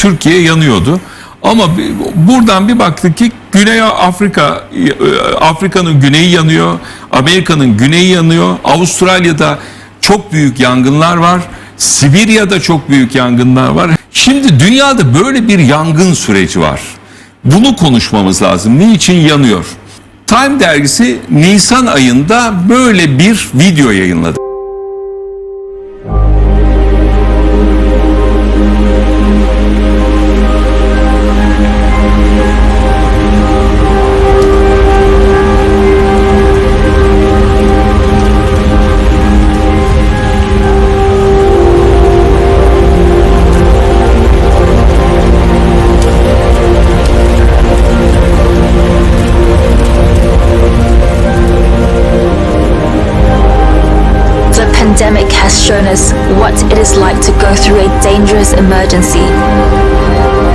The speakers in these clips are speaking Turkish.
Türkiye yanıyordu. Ama buradan bir baktık ki Güney Afrika, e, Afrika'nın güneyi yanıyor, Amerika'nın güneyi yanıyor, Avustralya'da çok büyük yangınlar var, Sibirya'da çok büyük yangınlar var. Şimdi dünyada böyle bir yangın süreci var. Bunu konuşmamız lazım. Niçin yanıyor? Time dergisi Nisan ayında böyle bir video yayınladı. Pandemic has shown us what it is like to go through a dangerous emergency.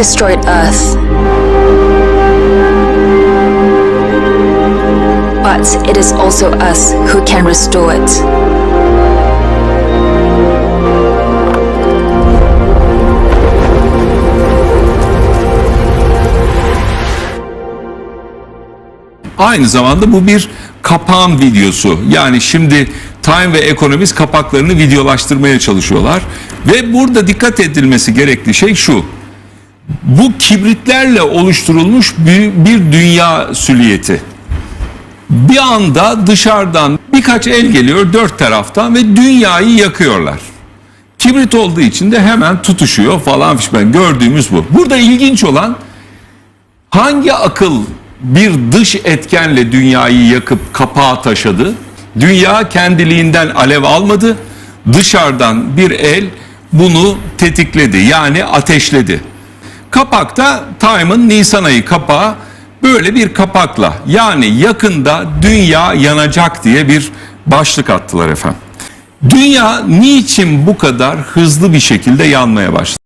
Destroyed Earth. But it is also us who can restore it. Aynı zamanda bu bir kapağın videosu. Yani şimdi Time ve Economist kapaklarını videolaştırmaya çalışıyorlar. Ve burada dikkat edilmesi gerekli şey şu. Bu kibritlerle oluşturulmuş bir, bir dünya süliyeti. Bir anda dışarıdan birkaç el geliyor dört taraftan ve dünyayı yakıyorlar. Kibrit olduğu için de hemen tutuşuyor falan fişmen. Gördüğümüz bu. Burada ilginç olan Hangi akıl bir dış etkenle dünyayı yakıp kapağa taşıdı? Dünya kendiliğinden alev almadı. Dışarıdan bir el bunu tetikledi yani ateşledi. Kapakta Time'ın Nisan ayı kapağı böyle bir kapakla yani yakında dünya yanacak diye bir başlık attılar efendim. Dünya niçin bu kadar hızlı bir şekilde yanmaya başladı?